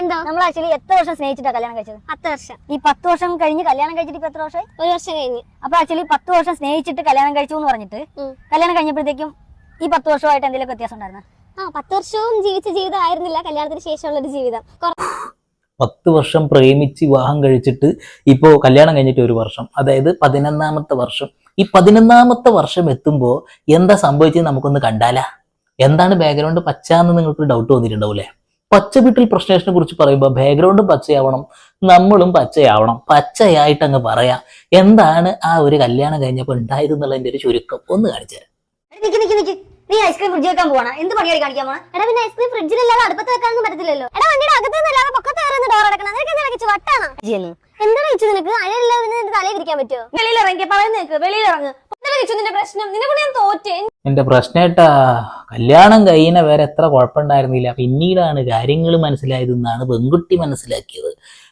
എന്തോ? നമ്മൾ ആക്ച്വലി എത്ര വർഷം സ്നേഹിച്ചിട്ടാ കല്യാണം കഴിച്ചത്? പത്ത് വർഷം. ഈ പത്ത് വർഷം കഴിഞ്ഞ് കല്യാണം കഴിച്ചിട്ട് ഇപ്പൊ എത്ര വർഷമായി? ഒരു വർഷം കഴിഞ്ഞ്. അപ്പൊ ആക്ച്വലി പത്ത് വർഷം സ്നേഹിച്ചിട്ട് കല്യാണം കഴിച്ചു എന്ന് പറഞ്ഞിട്ട് കല്യാണം കഴിഞ്ഞപ്പോഴത്തേക്കും ഈ പത്ത് വർഷമായിട്ട് എന്തെങ്കിലും വ്യത്യാസം ഉണ്ടായിരുന്നു? ആ പത്ത് വർഷവും ജീവിച്ച ജീവിതം ആയിരുന്നില്ല. കല്യാണത്തിന് ശേഷമുള്ള ഒരു ജീവിതം പത്ത് വർഷം പ്രേമിച്ച് വിവാഹം കഴിച്ചിട്ട് ഇപ്പോ കല്യാണം കഴിഞ്ഞിട്ട് ഒരു വർഷം. അതായത് പതിനൊന്നാമത്തെ വർഷം. ഈ പതിനൊന്നാമത്തെ വർഷം എത്തുമ്പോ എന്താ സംഭവിച്ചത് നമുക്കൊന്ന് കണ്ടാലാ? എന്താണ് ബാക്ക്ഗ്രൗണ്ട് പച്ച എന്ന് നിങ്ങൾക്ക് ഡൗട്ട് തോന്നിയിട്ടുണ്ടാവൂലേ പച്ച വീട്ടിൽ പ്രശ്നേഷനെ കുറിച്ച് പറയുമ്പോൾ ബാക്ക്ഗ്രൗണ്ട് പച്ചയാവണം നമ്മളും പച്ചയാവണം. പച്ചയായിട്ട് അങ്ങ് പറയാം. എന്താണ് ആ ഒരു കല്യാണം കഴിഞ്ഞപ്പോൾ ഉണ്ടായത് എന്നുള്ളതിന്റെ ഒരു ചുരുക്കം? ഒന്ന് കാണിച്ചു തരാം. നിക്ക് നിക്ക് നിക്ക്. നീ ഐസ്ക്രീം ഫ്രിഡ്ജ് വെക്കാൻ പോവാണ്. എന്ത് പണിയായി കാണിക്കാൻ പോണ? എടാ പിന്നെ ഐസ്ക്രീം ഫ്രിഡ്ജിലല്ലാതെ അടുപ്പത്ത് വെക്കാനൊന്നും പറ്റത്തില്ലല്ലോ. എടാ വണ്ടിയുടെ അകത്തുനിന്നല്ലാതെ പൊക്കത്ത് കയറുന്ന ഡോർ അടക്കണം. അതൊക്കെ വട്ടാണോ? എന്താണ് വെച്ചു നിനക്ക്? അഴയില്ലാതെ തലയിൽ ഇരിക്കാൻ പറ്റുമോ വെളിയിൽ ഇറങ്ങി വെളിയിൽ ഇറങ്ങ് നിന്റെ പ്രശ്നം? ഞാൻ തോറ്റേ. എന്റെ പ്രശ്നേട്ടാ കല്യാണം കഴിയുന്ന വേറെ എത്ര കുഴപ്പമുണ്ടായിരുന്നില്ല. പിന്നീടാണ് കാര്യങ്ങൾ മനസ്സിലായത് എന്നാണ് പെൺകുട്ടി മനസ്സിലാക്കിയത്.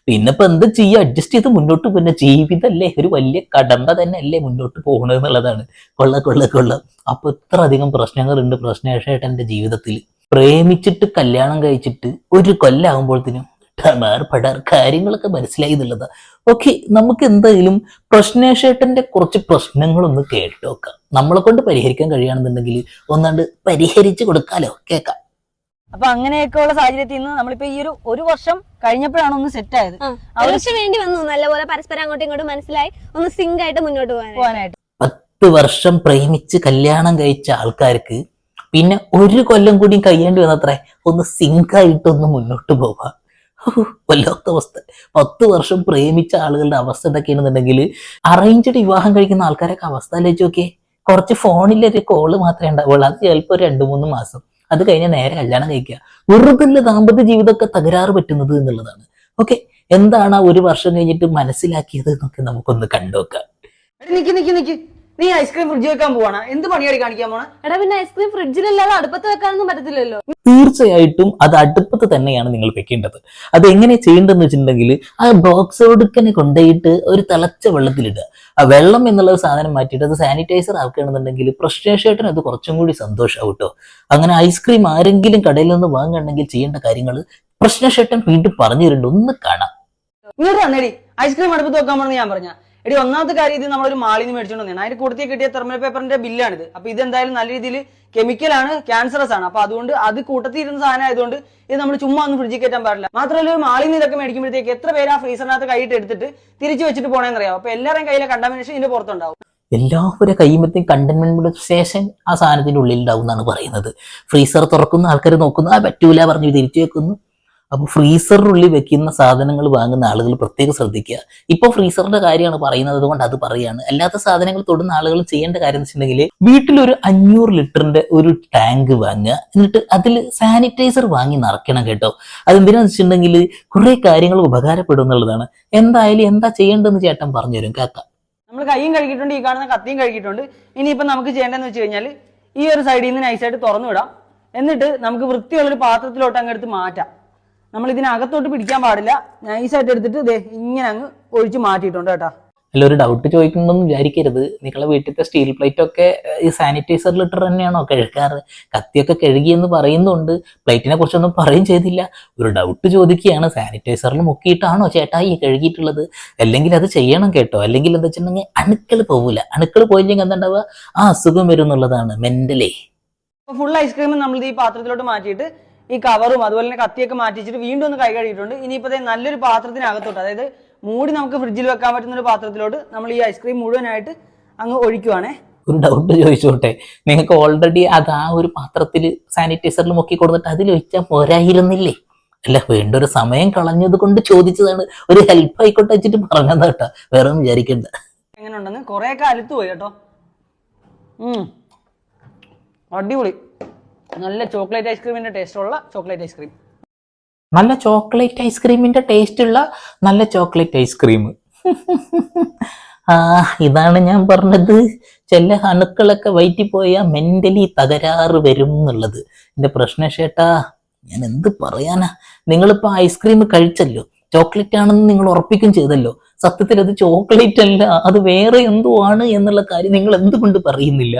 പിന്നെ ഇപ്പൊ എന്ത് ചെയ്യുക അഡ്ജസ്റ്റ് ചെയ്ത് മുന്നോട്ട് പിന്നെ ജീവിതമല്ലേ ഒരു വലിയ കടമ്പ തന്നെ അല്ലേ മുന്നോട്ട് പോകണത് എന്നുള്ളതാണ്. കൊള്ള കൊള്ള കൊള്ള. അപ്പൊ ഇത്ര അധികം പ്രശ്നങ്ങളുണ്ട് പ്രശ്നേഷേട്ടന്റെ ജീവിതത്തിൽ പ്രേമിച്ചിട്ട് കല്യാണം കഴിച്ചിട്ട് ഒരു കൊല്ലാകുമ്പോഴത്തേനും ടമാർ പടാർ കാര്യങ്ങളൊക്കെ മനസ്സിലായി എന്നുള്ളത്. ഓക്കെ നമുക്ക് എന്തായാലും പ്രശ്നേഷേട്ടന്റെ കുറച്ച് പ്രശ്നങ്ങളൊന്ന് കേട്ട് നോക്കാം. നമ്മളെ കൊണ്ട് പരിഹരിക്കാൻ കഴിയുകയാണെന്നുണ്ടെങ്കിൽ ഒന്നാണ്ട് പരിഹരിച്ചു കൊടുക്കാലോ? കേക്കാം. അപ്പൊ അങ്ങനെയൊക്കെ ഉള്ള സാഹചര്യത്തിൽ നിന്ന് നമ്മളിപ്പോ ഈ ഒരു ഒരു വർഷം കഴിഞ്ഞപ്പോഴാണ് ഒന്ന് സെറ്റ് ആയത്. ആ, ഒരു വർഷം വേണ്ടി വന്നു. നല്ലപോലെ പരസ്പരം അങ്ങോട്ടും ഇങ്ങോട്ടും മനസ്സിലായി. ഒന്ന് സിങ്ക് ആയിട്ട് മുന്നോട്ട് പോകാനായിട്ട്. പത്ത് വർഷം പ്രേമിച്ച് കല്യാണം കഴിച്ച ആൾക്കാർക്ക് പിന്നെ ഒരു കൊല്ലം കൂടി കഴിയേണ്ടി വന്നത്രേ? ഒന്ന് സിങ്ക് സിങ്കായിട്ടൊന്ന് മുന്നോട്ട് പോവാ. വല്ലാത്ത അവസ്ഥ. പത്ത് വർഷം പ്രേമിച്ച ആളുകളുടെ അവസ്ഥ എന്തൊക്കെയാണെന്നുണ്ടെങ്കിൽ അറേഞ്ച്ഡ് വിവാഹം കഴിക്കുന്ന ആൾക്കാരൊക്കെ അവസ്ഥ ആലോചിച്ച് നോക്കിയേ കുറച്ച് ഫോണിൽ ഒരു കോൾ മാത്രമേ ഉണ്ടാവുള്ളൂ. അത് ചിലപ്പോൾ ഒരു രണ്ട് മൂന്ന് മാസം. അത് കഴിഞ്ഞാൽ നേരെ കല്യാണം കഴിക്കുക. വെറുതെ ദാമ്പത്യ ജീവിതമൊക്കെ തകരാറ് പറ്റുന്നത് എന്നുള്ളതാണ്. ഓക്കെ? എന്താണ് ആ ഒരു വർഷം കഴിഞ്ഞിട്ട് മനസ്സിലാക്കിയത് എന്നൊക്കെ നമുക്കൊന്ന് കണ്ടുവെക്കാം നിക്ക് നിക്ക് നിക്ക്. നീ ഐസ്ക്രീം ഫ്രിഡ്ജ് വെക്കാൻ പോവാണ്. എന്ത് പണിയാടി കാണിക്കാൻ പോണ? എടാ പിന്നെ ഐസ്ക്രീം ഫ്രിഡ്ജിലല്ലാതെ അടുപ്പത്ത് വെക്കാനൊന്നും പറ്റത്തില്ലല്ലോ. തീർച്ചയായിട്ടും അത് അടുപ്പത്ത് തന്നെയാണ് നിങ്ങൾ വെക്കേണ്ടത്. അത് എങ്ങനെ ചെയ്യേണ്ടതെന്ന് വെച്ചിട്ടുണ്ടെങ്കിൽ ആ ബോക്സ് ഒടുക്കനെ കൊണ്ടുപോയിട്ട് ഒരു തിളച്ച വെള്ളത്തിലിടുക. ആ വെള്ളം എന്നുള്ള ഒരു സാധനം മാറ്റിയിട്ട് അത് സാനിറ്റൈസർ ആക്കുകയാണെന്നുണ്ടെങ്കിൽ പ്രശ്നേഷേട്ടന് അത് കുറച്ചും കൂടി സന്തോഷമാവും കേട്ടോ. അങ്ങനെ ഐസ്ക്രീം ആരെങ്കിലും കടയിൽ നിന്ന് വാങ്ങുകയാണെങ്കിൽ ചെയ്യേണ്ട കാര്യങ്ങൾ പ്രശ്നേഷേട്ടൻ വീണ്ടും പറഞ്ഞു തരുന്നുണ്ട്. ഒന്ന് കാണാം. നീ ഐസ്ക്രീം അടുപ്പത്ത് വെക്കാൻ പോണെന്ന് ഞാൻ പറഞ്ഞ എടി ഒന്നാമത്തെ കാര്യം ഇത് നമ്മളൊരു മാളിൽ നിന്ന് മേടിച്ചോണ്ട് വന്നതാണ്. അതിന്റെ കൂടുതൽ കിട്ടിയ തെർമൽ പേപ്പറിന്റെ ബില്ലാണിത് അപ്പൊ ഇത് എന്തായാലും നല്ല രീതിയിൽ കെമിക്കലാണ് ക്യാൻസറസ് ആണ്. അപ്പൊ അതുകൊണ്ട് അത് കൂട്ടത്തിൽ ഇരുന്ന സാധനം ആയതുകൊണ്ട് ഇത് നമ്മൾ ചുമ്മാ ഒന്നും ഫ്രിഡ്ജിൽ കയറ്റാൻ പാടില്ല. മാത്രമല്ല ഒരു മാളിൽ ഇതൊക്കെ മേടിക്കുമ്പോഴത്തേക്ക് എത്ര പേര് ആ ഫ്രീസറിനകത്ത് കൈയിട്ട് എടുത്തിട്ട് തിരിച്ചു വെച്ചിട്ട് പോണേന്ന് അറിയാം അപ്പൊ എല്ലാവരും കയ്യിലെ കണ്ടാമിനേഷൻ ഇതിന്റെ പുറത്തുണ്ടാവും. എല്ലാവരുടെ കൈമത്തെയും കണ്ടൻമെന്റ് സ്റ്റേഷൻ ആ സാധനത്തിന്റെ ഉള്ളിൽ ഉണ്ടാവും എന്നാണ് പറയുന്നത്. ഫ്രീസർ തുറക്കുന്ന ആൾക്കാർ നോക്കുന്നു ആ പറ്റൂല പറഞ്ഞു തിരിച്ചു വെക്കുന്നു. അപ്പൊ ഫ്രീസറിനുള്ളിൽ വെക്കുന്ന സാധനങ്ങൾ വാങ്ങുന്ന ആളുകൾ പ്രത്യേകം ശ്രദ്ധിക്കുക. ഇപ്പൊ ഫ്രീസറിന്റെ കാര്യമാണ് പറയുന്നത് അതുകൊണ്ട് അത് പറയുകയാണ് അല്ലാത്ത സാധനങ്ങൾ തൊടുന്ന ആളുകൾ ചെയ്യേണ്ട കാര്യം എന്ന് വെച്ചിട്ടുണ്ടെങ്കിൽ വീട്ടിലൊരു അഞ്ഞൂറ് ലിറ്ററിന്റെ ഒരു ടാങ്ക് വാങ്ങുക. എന്നിട്ട് അതിൽ സാനിറ്റൈസർ വാങ്ങി നിറയ്ക്കണം കേട്ടോ. അതെന്തിനാന്ന് വെച്ചിട്ടുണ്ടെങ്കിൽ കുറെ കാര്യങ്ങൾ ഉപകാരപ്പെടും എന്നുള്ളതാണ്. എന്തായാലും എന്താ ചെയ്യേണ്ടതെന്ന് ചേട്ടൻ പറഞ്ഞു തരും കാക്ക. നമ്മൾ കൈയും കഴുകിയിട്ടുണ്ട് ഈ കാണുന്ന കത്തിയും കഴുകിയിട്ടുണ്ട്. ഇനിയിപ്പം നമുക്ക് ചെയ്യേണ്ടതെന്ന് വെച്ച് കഴിഞ്ഞാൽ ഈ ഒരു സൈഡിൽ നിന്ന് നൈസായിട്ട് തുറന്നു വിടാം. എന്നിട്ട് നമുക്ക് വൃത്തിയുള്ളൊരു പാത്രത്തിലോട്ട് അങ്ങെടുത്ത് മാറ്റാം. നമ്മൾ ഇതിനകത്തോട്ട് പിടിക്കാൻ പാടില്ല. നൈസായിട്ട് എടുത്തിട്ട് ദേ ഇങ്ങനെ അങ്ങ് ഒഴിച്ച് മാറ്റിയിട്ടുണ്ട് കേട്ടോ. അല്ല ഒരു ഡൗട്ട് ചോദിക്കണമെന്ന് വിചാരിക്കരുത്. നിങ്ങളെ വീട്ടിലത്തെ സ്റ്റീൽ പ്ലേറ്റ് ഒക്കെ ഈ സാനിറ്റൈസർ ലിറ്റർ തന്നെയാണോ കഴുകാറ്? കത്തിയൊക്കെ കഴുകി എന്ന് പറയുന്നുണ്ട് പ്ലേറ്റിനെ കുറിച്ചൊന്നും പറയും ചെയ്തില്ല. ഒരു ഡൗട്ട് ചോദിക്കുകയാണ്. സാനിറ്റൈസറിൽ മുക്കിയിട്ടാണോ ചേട്ടാ ഈ കഴുകിയിട്ടുള്ളത്? അല്ലെങ്കിൽ അത് ചെയ്യണം കേട്ടോ. അല്ലെങ്കിൽ എന്താ വെച്ചിട്ടുണ്ടെങ്കിൽ അണുക്കൾ പോവില്ല അണുക്കൾ പോയില്ലെങ്കിൽ എന്താണ്ടാവുക? ആ അസുഖം വരും എന്നുള്ളതാണ് മെന്റലേ ഫുൾ ഐസ്ക്രീം നമ്മൾ ഈ പാത്രത്തിലോട്ട് മാറ്റിയിട്ട് ഈ കവറും അതുപോലെ തന്നെ കത്തിയൊക്കെ മാറ്റിച്ചിട്ട് വീണ്ടും ഒന്ന് കൈ കഴുകിയിട്ടുണ്ട്. ഇനിയിപ്പോൾ നല്ലൊരു പാത്രത്തിനകത്തോട്ട് അതായത് മൂടി നമുക്ക് ഫ്രിഡ്ജിൽ വെക്കാൻ പറ്റുന്ന ഒരു പാത്രത്തിലോട്ട് നമ്മൾ ഈ ഐസ്ക്രീം മുഴുവനായിട്ട് അങ്ങ് ഒഴിക്കുവാണേ. ഒരു ഡൗട്ട് ചോദിച്ചോട്ടെ? നിങ്ങൾക്ക് ഓൾറെഡി അത് ആ ഒരു പാത്രത്തിൽ സാനിറ്റൈസറിൽ മുക്കി കൊടുത്തിട്ട് അതിൽ വെച്ചാൽ പോരായിരുന്നില്ലേ? അല്ല വേണ്ട ഒരു സമയം കളഞ്ഞത് കൊണ്ട് ചോദിച്ചതാണ്. ഒരു ഹെൽപ്പ് ആയിക്കോട്ടെ വെച്ചിട്ട് പറഞ്ഞതാ കേട്ടോ. വേറെ ഒന്നും വിചാരിക്കണ്ട. എങ്ങനെ ഉണ്ടെന്ന് കുറേയൊക്കെ കാലത്ത് പോയി കേട്ടോ. ഉം. അടിപൊളി. നല്ല ചോക്ലേറ്റ് ഐസ്ക്രീമിന്റെ ടേസ്റ്റ് ഉള്ള ചോക്ലേറ്റ് ഐസ്ക്രീം. നല്ല ചോക്ലേറ്റ് ഐസ്ക്രീമിന്റെ ടേസ്റ്റ് ഉള്ള നല്ല ചോക്ലേറ്റ് ഐസ്ക്രീം. ആ ഇതാണ് ഞാൻ പറഞ്ഞത്. ചില അണുക്കളൊക്കെ വയറ്റി പോയാൽ മെന്റലി തകരാറ് വരും എന്നുള്ളത്. എന്റെ പ്രശ്നം ചേട്ടാ ഞാൻ എന്ത് പറയാനാ? നിങ്ങളിപ്പോ ഐസ്ക്രീം കഴിച്ചല്ലോ. ചോക്ലേറ്റ് ആണെന്ന് നിങ്ങൾ ഉറപ്പിക്കും ചെയ്തല്ലോ. സത്യത്തിൽ അത് ചോക്ലേറ്റ് അല്ല അത് വേറെ എന്തോ ആണ് എന്നുള്ള കാര്യം നിങ്ങൾ എന്തുകൊണ്ട് പറയുന്നില്ല?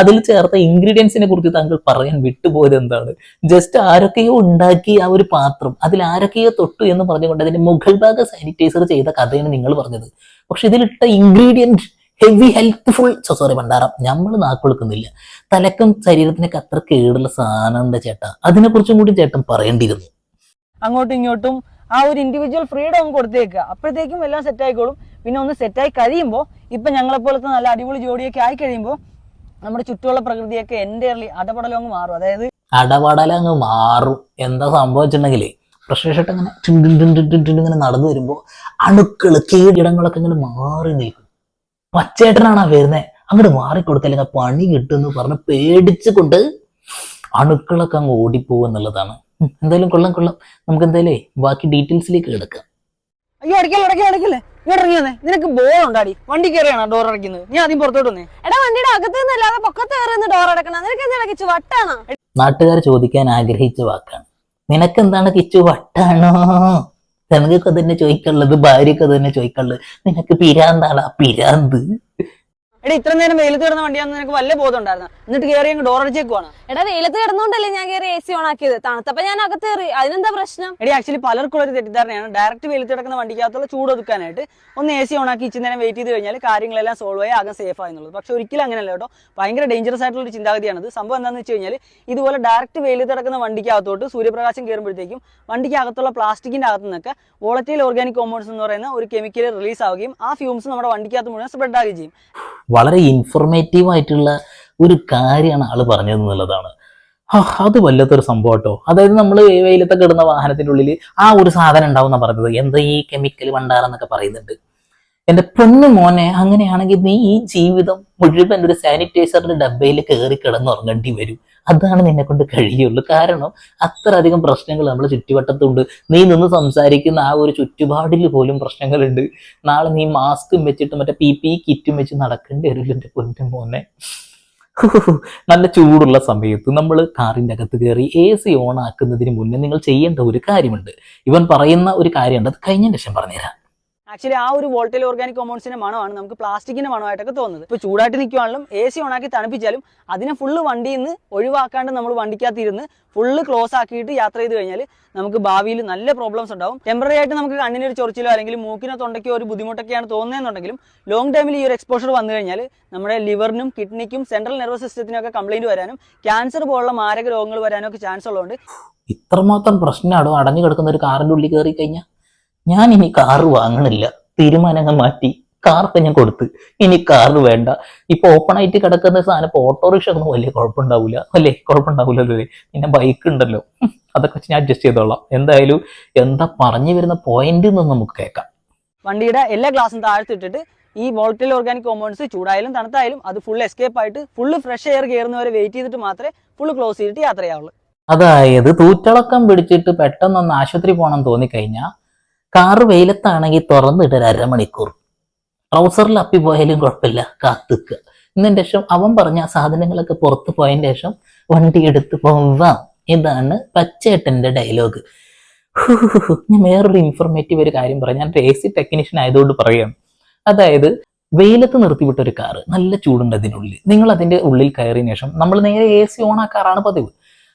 അതിൽ ചേർത്ത ഇൻഗ്രീഡിയൻസിനെ കുറിച്ച് താങ്കൾ പറയാൻ വിട്ടുപോയത് എന്താണ്? ജസ്റ്റ് ആരൊക്കെയോ ഉണ്ടാക്കി ആ ഒരു പാത്രം അതിൽ ആരൊക്കെയോ തൊട്ടു എന്ന് പറഞ്ഞുകൊണ്ട് അതിന്റെ മുഗൾ ഭാഗം സാനിറ്റൈസർ ചെയ്ത കഥയാണ് നിങ്ങൾ പറഞ്ഞത്. പക്ഷെ ഇതിലിട്ട ഇൻഗ്രീഡിയന്റ് ഹെവി ഹെൽത്ത്ഫുൾ സോറി ഭണ്ഡാരം നമ്മൾ നാക്കൊടുക്കുന്നില്ല തലക്കും ശരീരത്തിനൊക്കെ അത്ര കേടുള്ള സാധനം എന്താ ചേട്ടാ? അതിനെക്കുറിച്ചും കൂടി ചേട്ടൻ പറയേണ്ടിയിരുന്നു. അങ്ങോട്ടും ഇങ്ങോട്ടും ആ ഒരു ഇൻഡിവിജ്വൽ ഫ്രീഡം കൊടുത്തേക്കുക. അപ്പോഴത്തേക്കും എല്ലാം സെറ്റ് ആയിക്കോളും. പിന്നെ ഒന്ന് സെറ്റായി കഴിയുമ്പോൾ ഇപ്പം ഞങ്ങളെപ്പോലത്തെ നല്ല അടിപൊളി ജോഡിയൊക്കെ ആയി കഴിയുമ്പോൾ നമ്മുടെ ചുറ്റുമുള്ള പ്രകൃതിയൊക്കെ എന്റെ അടപടലം അങ്ങ് മാറും. അതായത് അടപടല അങ്ങ് മാറും. എന്താ സംഭവിച്ചിട്ടുണ്ടെങ്കിൽ പ്രശ്നമായിട്ട് അങ്ങനെ ഇങ്ങനെ നടന്നു വരുമ്പോൾ അണുക്കൾ കീടിടങ്ങളൊക്കെ ഇങ്ങനെ മാറി നിൽക്കും. പച്ചേട്ടനാണ് ആ വരുന്നത് അങ്ങോട്ട് മാറിക്കൊടുത്തില്ലെങ്കിൽ പണി കിട്ടുമെന്ന് പറഞ്ഞ് പേടിച്ചുകൊണ്ട് അണുക്കളൊക്കെ അങ്ങ് ഓടിപ്പോകും എന്നുള്ളതാണ് എന്തായാലും കൊള്ളാം കൊള്ളാം. നമുക്ക് എന്തായാലും ബാക്കി ഡീറ്റെയിൽസിലേക്ക് കിടക്കാം. അയ്യോ അടയ്ക്കല്ലേ അടയ്ക്കല്ലേ അടയ്ക്കല്ലേ? നിനക്ക് ബോറണ്ടാടി വണ്ടി കയറിയാണോ ഡോർ അടയ്ക്കുന്നത്? ഞാൻ ആദ്യം പുറത്തോട്ട് വന്നേ. എടാ വണ്ടിയുടെ അകത്ത് നിന്നല്ലാതെ പൊക്കത്ത് കയറുന്ന ഡോർ അടക്കണം. നിനക്ക് എന്താണ് കിച്ചു വട്ടാണോ? നാട്ടുകാർ ചോദിക്കാൻ ആഗ്രഹിച്ച വാക്കാണ്. നിനക്ക് എന്താണ് കിച്ചു വട്ടാണോ? നിനക്കൊക്കെ തന്നെ ചോദിക്കാനുള്ളത് ഭാര്യക്ക് തന്നെ ചോദിക്കാനുള്ളത്. നിനക്ക് പിരാന്താളാ പിരാന്ത്? എടാ ഇത്ര നേരം വെയിലത്ത് കിടന്ന വണ്ടിയാണെന്ന് നിനക്ക് വല്ല ബോധം ഉണ്ടായിരുന്നു? എന്നിട്ട് കയറി അങ്ങ് ഡോർ അടിച്ചേക്കുവാണ് എടാ വെയിലത്ത് കിടന്നോണ്ടല്ലേ ഞാൻ കയറി എ സി ഓൺ ആക്കിയത്. തണുത്തപ്പോ ഞാൻ അകത്ത് കയറി അതിനെന്താ പ്രശ്നം? എടി ആക്ച്വലി പലർക്കുള്ള ഒരു തെറ്റിദ്ധാരണയാണ്. ഡയറക്റ്റ് വെയിലത്ത് കിടക്കുന്ന വണ്ടിക്കകത്തുള്ള ചൂട് ഒതുക്കാനായിട്ട് ഒന്ന് എ സി ഓൺ ആക്കി ഇച്ചിരി നേരം വെയിറ്റ് ചെയ്ത് കഴിഞ്ഞാൽ കാര്യങ്ങളെല്ലാം സോൾവ് ആയി ആകെ സേഫ് ആയെന്നുള്ളത്. പക്ഷെ ഒരിക്കലും അങ്ങനെയല്ല കേട്ടോ. ഭയങ്കര ഡേഞ്ചറസ് ആയിട്ടുള്ള ഒരു ചിന്താഗതിയാണത് സംഭവം എന്താണെന്ന് വെച്ച് കഴിഞ്ഞാൽ ഇതുപോലെ ഡയറക്റ്റ് വെയിലത്ത് കിടക്കുന്ന വണ്ടിക്കകത്തോട്ട് സൂര്യപ്രകാശം കയറുമ്പോഴത്തേക്കും വണ്ടിക്കകത്തുള്ള പ്ലാസ്റ്റിക്കിന്റെ അകത്ത് നിന്നൊക്കെ വോളറ്റൈൽ ഓർഗാനിക് കോമ്പൗണ്ട്സ് എന്ന് പറയുന്ന ഒരു കെമിക്കൽ റിലീസ് ആവുകയും ആ ഫ്യൂംസ് നമ്മുടെ വണ്ടിക്കകത്ത് മുഴുവൻ സ്പ്രെഡ് ആകുകയും ചെയ്യും. വളരെ ഇൻഫർമേറ്റീവ് ആയിട്ടുള്ള ഒരു കാര്യമാണ് ആൾ പറഞ്ഞത് എന്നുള്ളതാണ്. അത് വല്ലാത്തൊരു സംഭവം കേട്ടോ അതായത് നമ്മൾ വെയിലത്തൊക്കെ ഇടുന്ന വാഹനത്തിന്റെ ഉള്ളിൽ ആ ഒരു സാധനം ഉണ്ടാവും എന്നാണ് പറഞ്ഞത്. എന്താ ഈ കെമിക്കൽ ഭണ്ഡാരെന്നൊക്കെ പറയുന്നുണ്ട്. എന്റെ പൊന്നു മോനെ അങ്ങനെയാണെങ്കിൽ നീ ഈ ജീവിതം മുഴുവൻ ഒരു സാനിറ്റൈസറിന്റെ ഡബ്ബയിൽ കയറി കിടന്നുറങ്ങേണ്ടി വരും. അതാണ് നിന്നെ കൊണ്ട് കഴിയുള്ളൂ. കാരണം അത്ര അധികം പ്രശ്നങ്ങൾ നമ്മുടെ ചുറ്റുവട്ടത്തുണ്ട്. നീ നിന്ന് സംസാരിക്കുന്ന ആ ഒരു ചുറ്റുപാടിൽ പോലും പ്രശ്നങ്ങളുണ്ട്. നാളെ നീ മാസ്കും വെച്ചിട്ട് മറ്റേ പി പി കിറ്റും വെച്ച് നടക്കേണ്ടി വരില്ല എന്റെ പൊന്നു മോനെ. നല്ല ചൂടുള്ള സമയത്ത് നമ്മൾ കാറിന്റെ അകത്ത് കയറി എ സി ഓൺ ആക്കുന്നതിന് മുന്നേ നിങ്ങൾ ചെയ്യേണ്ട ഒരു കാര്യമുണ്ട്. ഇവൻ പറയുന്ന ഒരു കാര്യമുണ്ട്. അത് കഴിഞ്ഞ ശേഷം പറഞ്ഞുതരാം. ആക്ച്വലി ആ ഒരു വോൾട്ടൈൽ ഓർഗാനിക് കോമ്പൗണ്ട്സിന്റെ മണമാണ് നമുക്ക് പ്ലാസ്റ്റിക്കിന്റെ മണമായിട്ടൊക്കെ തോന്നുന്നത്. ഇപ്പൊ ചൂടായിട്ട് നിൽക്കുവാണെങ്കിലും എ സി ഓണാക്കി തണുപ്പിച്ചാലും അതിനെ ഫുള്ള് വണ്ടിയിൽ നിന്ന് ഒഴിവാക്കാണ്ട് നമ്മൾ വണ്ടിക്കകത്തിരുന്ന് ഫുള്ള് ക്ലോസ് ആക്കിയിട്ട് യാത്ര ചെയ്ത് കഴിഞ്ഞാൽ നമുക്ക് ഭാവിയിൽ നല്ല പ്രോബ്ലംസ് ഉണ്ടാവും. ടെമ്പററി ആയിട്ട് നമുക്ക് കണ്ണിനൊരു ചൊറിച്ചിലോ അല്ലെങ്കിൽ മൂക്കിനോ തൊണ്ടയ്ക്കോ ഒരു ബുദ്ധിമുട്ടൊക്കെയാണ് തോന്നുന്നതെന്നുണ്ടെങ്കിലും ലോങ് ടൈമിൽ ഈ ഒരു എക്സ്പോഷർ വന്നു കഴിഞ്ഞാൽ നമ്മുടെ ലിവറിനും കിഡ്നിക്കും സെൻട്രൽ നെർവസ് സിസ്റ്റത്തിനും ഒക്കെ കംപ്ലൈന്റ് വരാനും ക്യാൻസർ പോലുള്ള മാരക രോഗങ്ങൾ വരാനും ഒക്കെ ചാൻസ് ഉള്ളതുകൊണ്ട് ഇത്രമാത്രം പ്രശ്നമാണോ അടഞ്ഞു കിടക്കുന്ന ഒരു കാറിന്റെ ഉള്ളിൽ കയറി കഴിഞ്ഞാൽ ഞാൻ ഇനി കാറ് വാങ്ങണില്ല. തീരുമാനങ്ങൾ മാറ്റി. കാർക്ക് ഞാൻ കൊടുത്ത്. ഇനി കാർ വേണ്ട. ഇപ്പൊ ഓപ്പൺ ആയിട്ട് കിടക്കുന്ന സാധനം ഇപ്പൊ ഓട്ടോറിക്ഷ ഒന്നും വലിയ കുഴപ്പമുണ്ടാവില്ല അല്ലേ? കുഴപ്പമുണ്ടാവില്ലല്ലോ അല്ലേ? പിന്നെ ബൈക്ക് ഉണ്ടല്ലോ. അതൊക്കെ വെച്ച് ഞാൻ അഡ്ജസ്റ്റ് ചെയ്തോളാം. എന്തായാലും എന്താ പറഞ്ഞു വരുന്ന പോയിന്റ് നിന്ന് നമുക്ക് കേൾക്കാം. വണ്ടിയുടെ എല്ലാ ഗ്ലാസും താഴ്ത്തിട്ടിട്ട് ഈ വോൾട്ടിൽ ഓർഗാനിക് കോമ്പൗണ്ട്സ് ചൂടായാലും തണുത്തായാലും അത് ഫുൾ എസ്കേപ്പ് ആയിട്ട് ഫുള്ള് ഫ്രഷ് എയർ കയറുന്നവരെ വെയിറ്റ് ചെയ്തിട്ട് മാത്രമേ ഫുള്ള് ക്ലോസ് ചെയ്തിട്ട് യാത്രയാവുള്ളൂ. ചെയ്യാവുള്ളൂ അതായത് തൂറ്റളക്കം പിടിച്ചിട്ട് പെട്ടെന്നൊന്ന് ആശുപത്രി പോകണം തോന്നിക്കഴിഞ്ഞാൽ കാറ് വെയിലത്താണെങ്കിൽ തുറന്നിട്ട് ഒരു അരമണിക്കൂർ. ട്രൗസറിൽ അപ്പി പോയാലും കുഴപ്പമില്ല കാത്തുക്കുക. എന്നതിന് ശേഷം അവൻ പറഞ്ഞ സാധനങ്ങളൊക്കെ പുറത്ത് പോയതിന് ശേഷം വണ്ടി എടുത്ത് പോവാം ഇതാണ് പച്ചേട്ടന്റെ ഡയലോഗ്. ഞാൻ വേറൊരു ഇൻഫോർമേറ്റീവ് ഒരു കാര്യം പറയാം. ഞാൻ എ സി ടെക്നീഷ്യൻ ആയതുകൊണ്ട് പറയാം അതായത് വെയിലത്ത് നിർത്തിവിട്ട ഒരു കാറ് നല്ല ചൂടുണ്ട് അതിനുള്ളിൽ. നിങ്ങൾ അതിന്റെ ഉള്ളിൽ കയറിയ ശേഷം നമ്മൾ നേരെ എ സി ഓൺ ആക്കാറാണ് പതിവ്.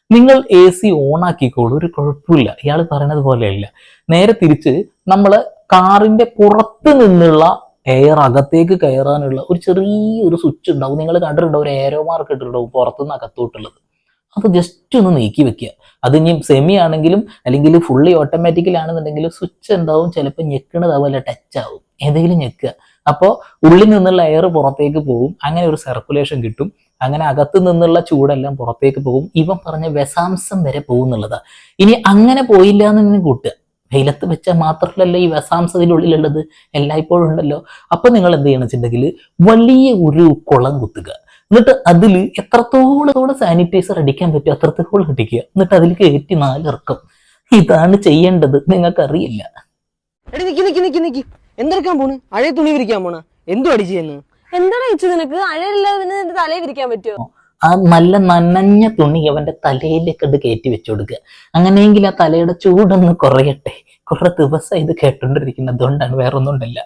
നിങ്ങൾ എ സി ഓൺ ആക്കിക്കോളൂ ഒരു കുഴപ്പമില്ല. ഇയാൾ പറയണത് പോലെയല്ല. നേരെ തിരിച്ച് നമ്മൾ കാറിന്റെ പുറത്ത് നിന്നുള്ള എയർ അകത്തേക്ക് കയറാനുള്ള ഒരു ചെറിയൊരു സ്വിച്ച് ഉണ്ടാവും. നിങ്ങൾ കണ്ടിട്ടുണ്ടാവും ഒരു ഏരോ മാർക്ക് ഇട്ടിട്ടുണ്ടാവും പുറത്തുനിന്ന് അകത്തോട്ടുള്ളത്. അത് ജസ്റ്റ് ഒന്ന് നീക്കി വെക്കുക. അത് ഇനി സെമി ആണെങ്കിലും അല്ലെങ്കിൽ ഫുള്ളി ഓട്ടോമാറ്റിക്കലാണെന്നുണ്ടെങ്കിലും സ്വിച്ച് എന്താവും? ചിലപ്പോൾ ഞെക്കണതാവും അല്ല ടച്ച് ആവും. ഏതെങ്കിലും ഞെക്കുക. അപ്പോൾ ഉള്ളിൽ നിന്നുള്ള എയർ പുറത്തേക്ക് പോകും അങ്ങനെ ഒരു സർക്കുലേഷൻ കിട്ടും. അങ്ങനെ അകത്ത് നിന്നുള്ള ചൂടെല്ലാം പുറത്തേക്ക് പോകും. ഇവൻ പറഞ്ഞ വിഷാംശം വരെ പോകുന്നുള്ളതാണ് ഇനി അങ്ങനെ പോയില്ല എന്ന് കൂട്ടുക. വെയിലത്ത് വെച്ചാൽ മാത്രമല്ലല്ലോ ഈ വിഷാംശത്തിനുള്ളിലുള്ളത് എല്ലായ്പ്പോഴും ഉണ്ടല്ലോ. അപ്പൊ നിങ്ങൾ എന്ത് ചെയ്യണം വെച്ചിട്ടുണ്ടെങ്കിൽ വലിയ ഒരു കുളം കുത്തുക. എന്നിട്ട് അതിൽ എത്രത്തോളം സാനിറ്റൈസർ അടിക്കാൻ പറ്റും അത്രത്തോളം അടിക്കുക എന്നിട്ട് അതിൽ കയറ്റി നാലിറക്കം. ഇതാണ് ചെയ്യേണ്ടത്. നിങ്ങൾക്കറിയില്ല. എടി നിക്കി നിക്കി നിക്കി നിക്കി. എന്തെടുക്കാൻ പോണ്? അഴയ തുണി വിരിക്കാൻ പോണ? എന്തോ അടിച്ചു എന്താണ് കിച്ചു നിനക്ക്? അഴയില്ലാതെ തലയിൽ വിരിക്കാൻ പറ്റുമോ? ആ നല്ല നനഞ്ഞ തുണി അവന്റെ തലയിലേക്ക് അത് കയറ്റി വെച്ചു കൊടുക്കുക അങ്ങനെയെങ്കിൽ ആ തലയുടെ ചൂടൊന്ന് കുറയട്ടെ. കുറെ ദിവസം ഇത് കേട്ടോണ്ടിരിക്കുന്നത് അതുകൊണ്ടാണ് വേറൊന്നും ഉണ്ടല്ല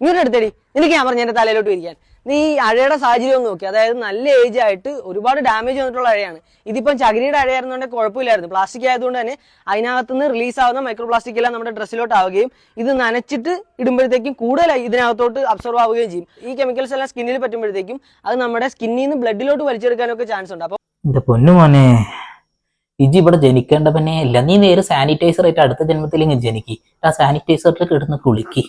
നിനക്ക് ഞാൻ പറഞ്ഞ തലയിലോട്ട് ഇരിക്കാൻ നീ ഈ അഴയുടെ സാഹചര്യം ഒന്ന് നോക്കി. അതായത് നല്ല ഏജ് ആയിട്ട് ഒരുപാട് ഡാമേജ് വന്നിട്ടുള്ള അഴയാണ്. ഇതിപ്പം ചകിരിയുടെ അഴയായിരുന്നുണ്ടെങ്കിൽ കുഴപ്പമില്ലായിരുന്നു. പ്ലാസ്റ്റിക് ആയതുകൊണ്ട് തന്നെ അതിനകത്ത് നിന്ന് റിലീസ് ആവുന്ന മൈക്രോ പ്ലാസ്റ്റിക് എല്ലാം നമ്മുടെ ഡ്രസ്സിലോട്ട് ആവുകയും ഇത് നനച്ചിട്ട് ഇടുമ്പോഴത്തേക്കും കൂടുതലായി ഇതിനകത്തോട്ട് അബ്സർവ് ആവുകയും ചെയ്യും. ഈ കെമിക്കൽസ് എല്ലാം സ്കിന്നിൽ പറ്റുമ്പോഴത്തേക്കും അത് നമ്മുടെ സ്കിന്നിൽ നിന്ന് ബ്ലഡിലോട്ട് വലിച്ചെടുക്കാനൊക്കെ ചാൻസ് ഉണ്ട്. അപ്പോൾ എന്റെ പൊന്നു മോനെ ഇജി ഇവിടെ ജനിക്കേണ്ട പിന്നെ അല്ല നീ നേരെ സാനിറ്റൈസർ ആയിട്ട് അടുത്ത ജന്മത്തിലെങ്കിൽ ജനിക്കി. ആ സാനിറ്റൈസറിൽ കിടന്ന് കുളിക്ക്.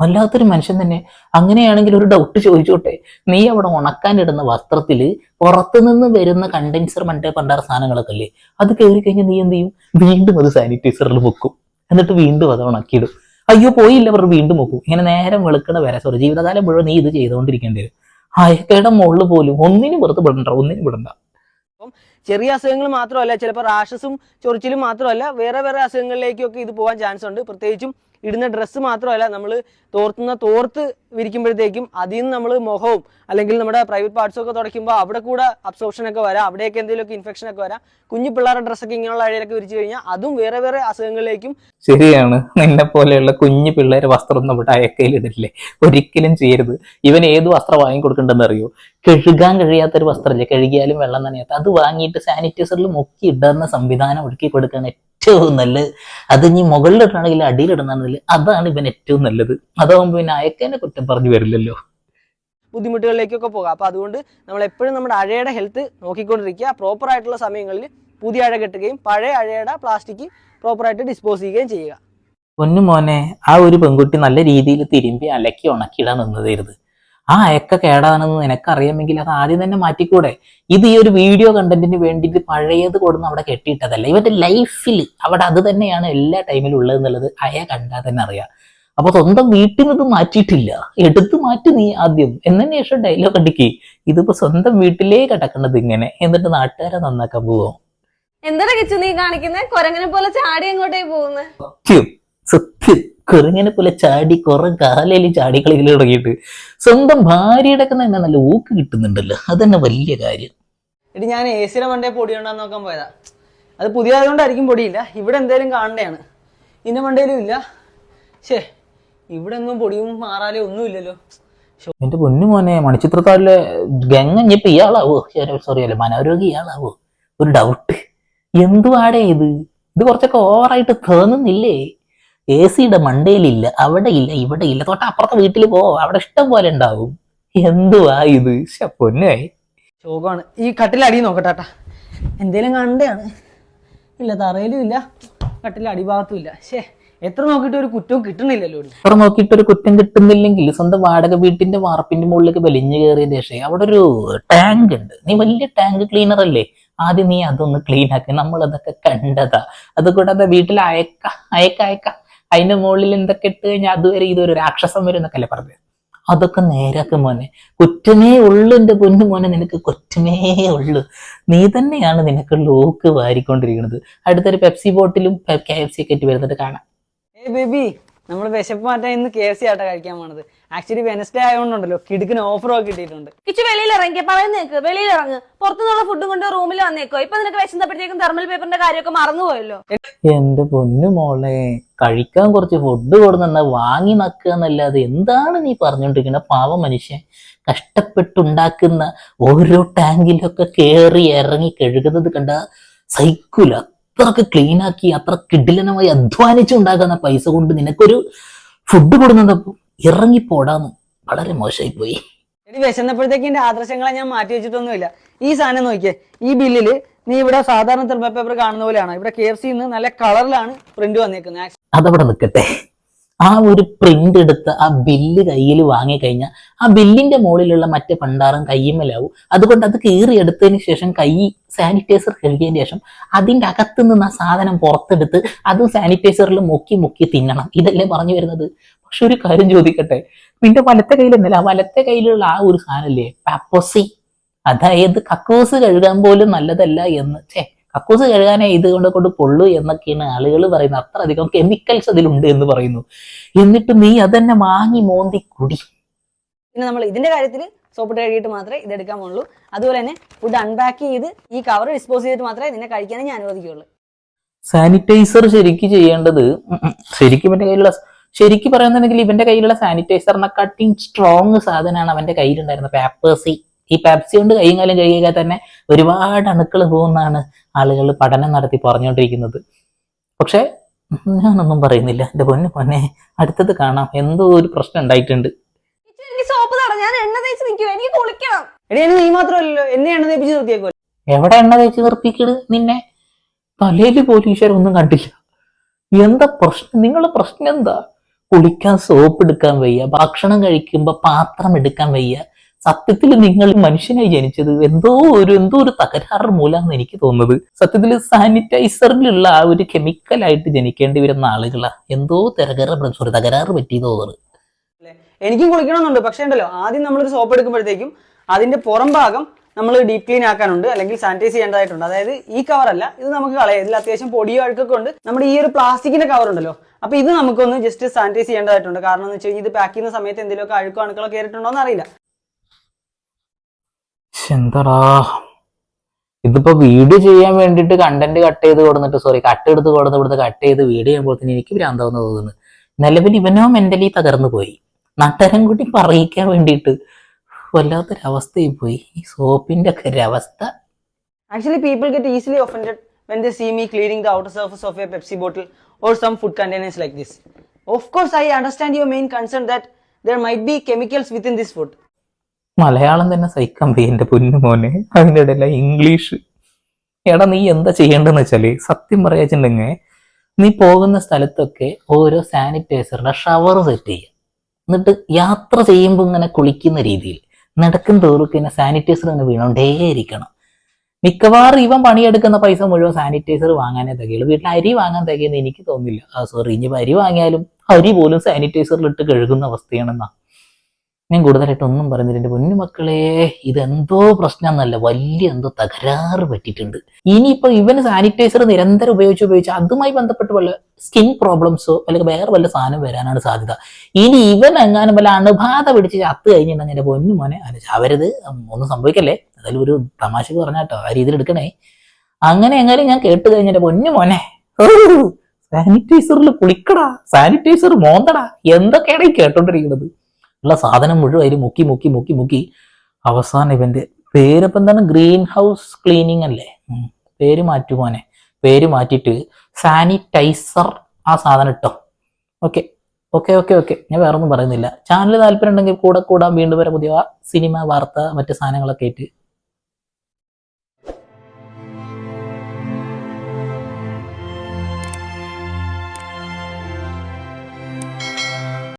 വല്ലാത്തൊരു മനുഷ്യൻ തന്നെ. അങ്ങനെയാണെങ്കിൽ ഒരു ഡൗട്ട് ചോദിച്ചോട്ടെ? നീ അവിടെ ഉണക്കാനിടുന്ന വസ്ത്രത്തിൽ പുറത്തുനിന്ന് വരുന്ന കണ്ടൻസർ മണ്ടേ പണ്ടാറ സാധനങ്ങളൊക്കെ അല്ലേ അത് കയറി കഴിഞ്ഞാൽ നീ എന്ത് ചെയ്യും? വീണ്ടും അത് സാനിറ്റൈസറിൽ മുക്കും എന്നിട്ട് വീണ്ടും അത് ഉണക്കിയിടും. അയ്യോ പോയില്ല അവർ വീണ്ടും മുക്കും ഇങ്ങനെ നേരം വെളുക്കണ വരെ സോറി ജീവിതകാലം മുഴുവൻ നീ ഇത് ചെയ്തുകൊണ്ടിരിക്കേണ്ടി വരും. അയക്കയുടെ മുകളിൽ പോലും ഒന്നിനും പുറത്ത് വിടണ്ട ഒന്നിനും വിടണ്ട ചെറിയ അസുഖങ്ങൾ മാത്രമല്ല ചിലപ്പോൾ റാഷസും ചൊറിച്ചിലും മാത്രമല്ല വേറെ വേറെ അസുഖങ്ങളിലേക്കൊക്കെ ഇത് പോകാൻ ചാൻസ് ഉണ്ട്. പ്രത്യേകിച്ചും ഇടുന്ന ഡ്രസ്സ് മാത്രമല്ല നമ്മൾ തോർത്തുന്ന തോർത്ത് വിരിക്കുമ്പോഴത്തേക്കും അതിൽ നിന്ന് നമ്മൾ മുഖവും അല്ലെങ്കിൽ നമ്മുടെ പ്രൈവറ്റ് പാർട്സും ഒക്കെ തുടയ്ക്കുമ്പോൾ അവിടെ കൂടെ അബ്സോർപ്ഷൻ ഒക്കെ വരാം. അവിടെയൊക്കെ എന്തെങ്കിലുമൊക്കെ ഇൻഫെക്ഷൻ ഒക്കെ വരാം. കുഞ്ഞു പിള്ളേരുടെ ഡ്രസ്സൊക്കെ ഇങ്ങനെയുള്ള അഴയിലൊക്കെ വിരിച്ചു കഴിഞ്ഞാൽ അതും വേറെ വേറെ അസുഖങ്ങളിലേക്കും ശരിയാണ്. നിന്നെ പോലെയുള്ള കുഞ്ഞു പിള്ളേർ വസ്ത്രം നമ്മുടെ അയക്കയിലിടില്ലേ ഒരിക്കലും ചെയ്യരുത്. ഇവൻ ഏത് വസ്ത്രം വാങ്ങി കൊടുക്കണ്ടെന്ന് അറിയോ? കഴുകാൻ കഴിയാത്തൊരു വസ്ത്രമില്ലേ കഴുകിയാലും വെള്ളം നനയാത്ത. അത് വാങ്ങിയിട്ട് സാനിറ്റൈസറിൽ മുക്കി ഇടുന്ന സംവിധാനം ഒരുക്കി കൊടുക്കാൻ ഏറ്റവും നല്ലത്. അത് ഇനി മുകളിലിടണമെങ്കിൽ അടിയിലിടണമെന്നില്ല അതാണ് ഇവൻ ഏറ്റവും നല്ലത്. അതാവുമ്പോൾ പിന്നെ അയക്കേനെ കുറ്റം പറഞ്ഞു വരില്ലല്ലോ. ബുദ്ധിമുട്ടുകളിലേക്കൊക്കെ പോകാം. അപ്പോൾ അതുകൊണ്ട് നമ്മൾ എപ്പോഴും നമ്മുടെ അഴയുടെ ഹെൽത്ത് നോക്കിക്കൊണ്ടിരിക്കുക. പ്രോപ്പർ ആയിട്ടുള്ള സമയങ്ങളിൽ പുതിയ അഴ കെട്ടുകയും പഴയ അഴയുടെ പ്ലാസ്റ്റിക് പ്രോപ്പറായിട്ട് ഡിസ്പോസ് ചെയ്യുകയും ചെയ്യുക. പൊന്നു മോനെ ആ ഒരു പെൺകുട്ടി നല്ല രീതിയിൽ തിരുമ്പി അലക്കി ഉണക്കിയിടാൻ നിന്നതരുത് ആ അയക്ക കേടാണെന്ന് നിനക്കറിയാമെങ്കിൽ അത് ആദ്യം തന്നെ മാറ്റിക്കൂടെ? ഇത് ഈ ഒരു വീഡിയോ കണ്ടന്റിന് വേണ്ടിയിട്ട് പഴയത് കൊടുന്ന് അവിടെ കെട്ടിയിട്ടതല്ല. ഇവന്റെ ലൈഫിൽ അവിടെ അത് തന്നെയാണ് എല്ലാ ടൈമിലും ഉള്ളത് എന്നുള്ളത് അയ കണ്ടാൽ തന്നെ അറിയാം. അപ്പൊ സ്വന്തം വീട്ടിൽ നിന്ന് മാറ്റിയിട്ടില്ല. എടുത്തു മാറ്റി നീ ആദ്യം. എന്നതിന് ശേഷം ഡയലോഗ് അടിക്കി ഇതിപ്പോ സ്വന്തം വീട്ടിലേ കിടക്കണത് ഇങ്ങനെ. എന്നിട്ട് നാട്ടുകാരെ നന്നാക്കാൻ പോവോ? എന്താണ് കിച്ചു നീ കാണിക്കുന്നത് കൊരങ്ങനെ പോലെ ചാടി അങ്ങോട്ടേ പോകുന്നത് സത്യം. സത്യം. കുരങ്ങനെ പോലെ ചാടി കുറെ കാലയിൽ ചാടി കളിക്കൽ തുടങ്ങിയിട്ട്. സ്വന്തം ഭാര്യയുടെ ഒക്കെ തന്നെ നല്ല ഊക്ക് കിട്ടുന്നുണ്ടല്ലോ. അതന്നെ വലിയ കാര്യം. എടി ഞാൻ എ സിയുടെ മണ്ടേ പൊടി ഉണ്ടാന്ന് നോക്കാൻ പോയതാ. അത് പുതിയതായതുകൊണ്ടായിരിക്കും പൊടിയില്ല. ഇവിടെ എന്തേലും കാണണ്ടയാണ് ഇതിന്റെ മണ്ടയിലും ഇല്ല. ശേ ഇവിടെ ഒന്നും പൊടിയും മാറാലേ ഒന്നും ഇല്ലല്ലോ. എന്റെ പൊന്നു മോനെ മണിച്ചിത്രത്താഴിലെ ഗംഗ ഇപ്പൊ ഇയാളാവോ? സോറി അല്ല മനോരോഗി ഇയാളാവോ? ഒരു ഡൗട്ട് എന്തുവാടേ ഇത്? ഇത് കുറച്ചൊക്കെ ഓവറായിട്ട് തോന്നുന്നില്ലേ എ സിയുടെ മണ്ടയിലില്ല അവിടെ ഇല്ല ഇവിടെ ഇല്ല തൊട്ട് അപ്പുറത്തെ വീട്ടിൽ പോ അവിടെ ഇഷ്ടം പോലെ ഉണ്ടാവും. എന്തുവാ ഇത്? പൊന്നായി പൊന്നേ ശോകമാണ് ഈ കട്ടിൽ അടി നോക്കട്ടാ എന്തേലും കണ്ടാണ്. ഇല്ല തറയിലും ഇല്ല കട്ടിലെ അടിഭാഗത്തും ഇല്ല. ശേ എത്ര നോക്കിയിട്ട് ഒരു കുറ്റവും കിട്ടണില്ലല്ലോ എത്ര നോക്കിട്ട് നോക്കിയിട്ട് ഒരു കുറ്റം കിട്ടുന്നില്ലെങ്കിൽ സ്വന്തം വാടക വീട്ടിന്റെ വാർപ്പിന്റെ മുകളിലേക്ക് വലിഞ്ഞു കയറിയ ശേഷം അവിടെ ഒരു ടാങ്ക് ഉണ്ട്. നീ വലിയ ടാങ്ക് ക്ലീനർ അല്ലേ? ആദ്യം നീ അതൊന്ന് ക്ലീൻ ആക്കി. നമ്മൾ അതൊക്കെ കണ്ടതാ. അതുകൂടാതെ വീട്ടിൽ അയക്ക അയക്ക അയക്ക. അതിന്റെ മുകളിൽ എന്തൊക്കെ ഇട്ട് കഴിഞ്ഞാൽ അതുവരെ ഇതൊരു രാക്ഷസം വരും എന്നൊക്കെ അല്ലേ പറഞ്ഞത് അതൊക്കെ നേരാക്കും മോനെ കുറ്റമേ ഉള്ളു എന്റെ പൊന്നു മോനെ നിനക്ക് കുറ്റമേ ഉള്ളു നീ തന്നെയാണ് നിനക്ക് ലോക്ക് വാരിക്കൊണ്ടിരിക്കുന്നത് അടുത്തൊരു പെപ്സി ബോട്ടിലും കെ എഫ് സി ഒക്കെ വരുന്നത് കാണാം ഏ ബേബി നമ്മൾ വിശപ്പ് മാറ്റാൻ ഇന്ന് കെ എഫ് സി ആട്ടാ കഴിക്കാൻ പോണത് ആക്ച്വലി വെനസ്ഡേ ആയതുകൊണ്ടുണ്ടല്ലോ കിടുക്കിന് ഓഫർ ഒക്കെ കിട്ടിയിട്ടുണ്ട് കിച്ചു വെളിയിൽ ഇറങ്ങിയ പറയുന്നേക്ക് വെളിയിൽ ഇറങ്ങ് പുറത്തുനിന്നുള്ള ഫുഡും കൊണ്ട് റൂമിൽ വന്നേക്കോ. ഇപ്പൊ നിനക്ക് വിശന്നപ്പോഴത്തേക്കും തെർമൽ പേപ്പറിന്റെ കാര്യമൊക്കെ മറന്നുപോയല്ലോ. എന്റെ പൊന്നു മോളെ കഴിക്കാൻ കുറച്ച് ഫുഡ് കൊടുന്ന വാങ്ങി നക്കുക എന്നല്ലാതെ എന്താണ് നീ പറഞ്ഞുകൊണ്ടിരിക്കുന്നത് പാവ മനുഷ്യൻ. കഷ്ടപ്പെട്ടുണ്ടാക്കുന്ന ഓരോ ടാങ്കിലൊക്കെ കേറി ഇറങ്ങി കഴുകുന്നത് കണ്ട സൈക്കിൾ അത്രയ്ക്ക് ക്ലീനാക്കി അത്ര കിടിലനമായി അധ്വാനിച്ചുണ്ടാക്കുന്ന പൈസ കൊണ്ട് നിനക്കൊരു ഫുഡ് കൊടുക്കുന്നപ്പോ ഇറങ്ങിപ്പോടാന്ന് വളരെ മോശമായി പോയി എടി വിശന്നപ്പോഴത്തേക്ക് എന്റെ ആദർശങ്ങളെ ഞാൻ മാറ്റി വെച്ചിട്ടൊന്നുമില്ല. ഈ സാധനം നോക്കിയേ ഈ ബില്ലിൽ നീ ഇവിടെ സാധാരണ തെർമ പേപ്പർ കാണുന്ന പോലെയാണ്? ഇവിടെ കെ എഫ് സി നല്ല കളറിലാണ് പ്രിന്റ് വന്നേക്കുന്നത് അതവിടെ നിൽക്കട്ടെ ആ ഒരു പ്രിന്റ് എടുത്ത് ആ ബില്ല് കയ്യിൽ വാങ്ങിക്കഴിഞ്ഞാൽ ആ ബില്ലിന്റെ മുകളിലുള്ള മറ്റേ പണ്ടാറും കയ്യുമ്മലാവും. അതുകൊണ്ട് അത് കീറി എടുത്തതിന് ശേഷം കൈ സാനിറ്റൈസർ കഴുകിയതിന് ശേഷം അതിന്റെ അകത്ത് നിന്ന് ആ സാധനം പുറത്തെടുത്ത് അത് സാനിറ്റൈസറിൽ മുക്കി മുക്കി തിന്നണം. ഇതല്ലേ പറഞ്ഞു വരുന്നത്? പക്ഷെ ഒരു കാര്യം ചോദിക്കട്ടെ? നിന്റെ വലത്തെ കയ്യിലെന്നല്ല ആ വലത്തെ കയ്യിലുള്ള ആ ഒരു സാധനല്ലേ? പാപ്പോസി അതായത് കക്കൂസ് കഴുകാൻ പോലും നല്ലതല്ല എന്ന്. ചേ കക്കൂസ് കഴുകാനേ ഇത് കൊണ്ട് കൊണ്ട് പൊള്ളു എന്നൊക്കെയാണ് ആളുകൾ പറയുന്നത്. അത്ര അധികം കെമിക്കൽസ് അതിലുണ്ട് എന്ന് പറയുന്നു. എന്നിട്ട് നീ അതന്നെ വാങ്ങി മോന്തി കുടി. പിന്നെ നമ്മൾ ഇതിന്റെ കാര്യത്തിൽ സോപ്പിട്ട് കഴുകിയിട്ട് മാത്രമേ ഇത് എടുക്കാൻ പോകുള്ളൂ അതുപോലെ തന്നെ ഫുഡ് അൺപാക്ക് ചെയ്ത് ഈ കവർ ഡിസ്പോസ് ചെയ്തിട്ട് മാത്രമേ നിന്നെ കഴിക്കാനേ ഞാൻ അനുവദിക്കുകയുള്ളൂ. സാനിറ്റൈസർ ശരിക്കും ചെയ്യേണ്ടത് ശരിക്കും എന്റെ കയ്യിലുള്ള ശരിക്കും പറയുന്നുണ്ടെങ്കിൽ ഇവന്റെ കയ്യിലുള്ള സാനിറ്റൈസറിനെക്കാട്ടിയും സ്ട്രോങ് സാധനമാണ് അവന്റെ കയ്യിലുണ്ടായിരുന്ന പാപ്പേഴ്സി ഈ പാപ്സി കൊണ്ട് കൈയും കാലം കഴിയുക തന്നെ ഒരുപാട് അണുക്കൾ പോകുന്നതാണ് ആളുകൾ പഠനം നടത്തി പറഞ്ഞുകൊണ്ടിരിക്കുന്നത്. പക്ഷെ ഞാനൊന്നും പറയുന്നില്ല. എന്റെ പൊന്നു പൊന്നെ അടുത്തത് കാണാം. എന്തോ ഒരു പ്രശ്നം ഉണ്ടായിട്ടുണ്ട്. സോപ്പ് ഞാൻ എണ്ണ തേച്ച് നിൽക്കും എനിക്ക് കുളിക്കണം. നീ മാത്രമല്ലല്ലോ. എന്നെ എണ്ണ തേപ്പിച്ച് നിർത്തിയേക്കോ എവിടെ എണ്ണ തേച്ച് നിർത്തിക്കണ് നിന്നെ? തലയിൽ പോലും ഒന്നും കണ്ടില്ല. എന്താ പ്രശ്നം? നിങ്ങളുടെ പ്രശ്നം എന്താ? കുളിക്കാൻ സോപ്പ് എടുക്കാൻ വയ്യ ഭക്ഷണം കഴിക്കുമ്പോൾ പാത്രം എടുക്കാൻ വയ്യ. സത്യത്തിൽ നിങ്ങൾ മനുഷ്യനായി ജനിച്ചത് എന്തോ ഒരു എന്തോ ഒരു തകരാറ് മൂലമാണെന്ന് എനിക്ക് തോന്നുന്നത്. സത്യത്തിൽ സാനിറ്റൈസറിലുള്ള ആ ഒരു കെമിക്കലായിട്ട് ജനിക്കേണ്ടി വരുന്ന ആളുകളാ. എന്തോ തിരകറ സോറി തകരാറ് പറ്റി തോന്നുന്നത് എനിക്കും കുളിക്കണമെന്നുണ്ട്. പക്ഷേ ഉണ്ടല്ലോ ആദ്യം നമ്മളൊരു സോപ്പ് എടുക്കുമ്പോഴത്തേക്കും അതിന്റെ പുറം ഭാഗം നമ്മൾ ഡീപ് ക്ലീൻ ആക്കാനുണ്ട് അല്ലെങ്കിൽ സാനിറ്റൈസ് ചെയ്യേണ്ടതായിട്ടുണ്ട്. അതായത് ഈ കവറല്ല ഇത് നമുക്ക് കളയാം. ഇതിൽ അത്യാവശ്യം പൊടിയോ അഴുക്കൊക്കെ ഉണ്ട്. നമ്മുടെ ഈ ഒരു പ്ലാസ്റ്റിക്കിന്റെ കവർ ഉണ്ടല്ലോ. അപ്പൊ ഇത് നമുക്കൊന്ന് ജസ്റ്റ് സാനിറ്റൈസ് ചെയ്യേണ്ടതായിട്ടുണ്ട്. കാരണം എന്ന് വെച്ച് കഴിഞ്ഞാൽ ഇത് പാക്ക് ചെയ്യുന്ന സമയത്ത് എന്തെങ്കിലുമൊക്കെ അഴുക്കോ അണുക്കളോ കയറിയിട്ടുണ്ടോ എന്ന് അറിയില്ല. എന്താടാ? ഇതിപ്പോ വീഡിയോ ചെയ്യാൻ വേണ്ടിട്ട് കണ്ടന്റ് കട്ട് ചെയ്ത് കൊടുത്തിട്ട് സോറി കട്ട് എടുത്ത് കൊടുത്ത് ഇവിടുത്തെ കട്ട് ചെയ്ത് വീഡിയോ ചെയ്യുമ്പോഴത്തേന് എനിക്ക് ഭ്രാന്താവുന്ന തോന്നുന്നു. നിലവിൽ ഇവനോ മെന്റലി തകർന്നു പോയി. നട്ടരം കൂടി പറയിക്കാൻ വേണ്ടിയിട്ട് വല്ലാത്തൊരവസ്ഥയിൽ പോയി. ഈ സോപ്പിന്റെ ഒക്കെ actually people get easily offend when they see me cleaning the outer surface of a Pepsi bottle or some food containers like this of course I understand your main concern that there might be chemicals within this food Malayalam തന്നെ സഹിക്കാൻ പോയി എന്റെ പൊന്നുമോനെ അതിന്റെ English എടാ നീ എന്താ ചെയ്യേണ്ടെന്ന് വെച്ചാൽ സത്യം പറയാച്ചിട്ടുണ്ടെങ്കിൽ നീ പോകുന്ന സ്ഥലത്തൊക്കെ ഓരോ സാനിറ്റൈസറിന്റെ ഷവർ സെറ്റ് ചെയ്യുക എന്നിട്ട് യാത്ര ചെയ്യുമ്പോൾ ഇങ്ങനെ കുളിക്കുന്ന രീതിയിൽ. നടക്കും തോറും ഇങ്ങനെ സാനിറ്റൈസർ ഇങ്ങനെ വീണോണ്ടേയിരിക്കണം. മിക്കവാറും ഇവൻ പണിയെടുക്കുന്ന പൈസ മുഴുവൻ സാനിറ്റൈസർ വാങ്ങാനേ തികയുള്ളൂ. വീട്ടിൽ അരി വാങ്ങാൻ തികയെന്ന് എനിക്ക് തോന്നില്ല സോറി ഇനി അരി വാങ്ങിയാലും അരി പോലും സാനിറ്റൈസറിലിട്ട് കഴുകുന്ന അവസ്ഥയാണെന്നാ. ഞാൻ കൂടുതലായിട്ട് ഒന്നും പറയുന്നില്ല. പൊന്നുമക്കളെ പൊന്നു മക്കളെ ഇതെന്തോ പ്രശ്നമെന്നല്ല വലിയ എന്തോ തകരാറ് പറ്റിയിട്ടുണ്ട്. ഇനിയിപ്പോ ഇവന് സാനിറ്റൈസർ നിരന്തരം ഉപയോഗിച്ച് ഉപയോഗിച്ച് അതുമായി ബന്ധപ്പെട്ട് വല്ല സ്കിൻ പ്രോബ്ലംസോ അല്ലെങ്കിൽ വേറെ വല്ല സാധനം വരാനാണ് സാധ്യത. ഇനി ഇവൻ എങ്ങാനും വല്ല അണുബാധ പിടിച്ച് ചത്ത് കഴിഞ്ഞിട്ടുണ്ടെങ്കിൽ എന്റെ പൊന്നു മോനെ അവരത് ഒന്നും സംഭവിക്കല്ലേ? അതായത് ഒരു തമാശക്ക് പറഞ്ഞാട്ടോ ആ രീതിയിൽ എടുക്കണേ. അങ്ങനെ എങ്ങാനും ഞാൻ കേട്ട് കഴിഞ്ഞ എന്റെ പൊന്നു മോനെ സാനിറ്റൈസറിൽ കുളിക്കടാ സാനിറ്റൈസർ മോന്തടാ എന്തൊക്കെയാണ് ഈ കേട്ടോണ്ടിരിക്കുന്നത് ഉള്ള സാധനം മുഴുവൻ അതിൽ മുക്കി മുക്കി മുക്കി മുക്കി. അവസാനം ഇവന്റെ പേരപ്പം എന്താണ്? ഗ്രീൻ ഹൗസ് ക്ലീനിങ് അല്ലേ? പേര് മാറ്റു മോനെ. പേര് മാറ്റിയിട്ട് സാനിറ്റൈസർ ആ സാധനം ഇട്ടോ. ഓക്കെ ഓക്കെ ഓക്കെ ഓക്കെ ഞാൻ വേറൊന്നും പറയുന്നില്ല. ചാനൽ താല്പര്യം ഉണ്ടെങ്കിൽ കൂടെ കൂടാൻ വീണ്ടും വരെ. പുതിയ സിനിമ വാർത്ത മറ്റു സാധനങ്ങളൊക്കെ ആയിട്ട്.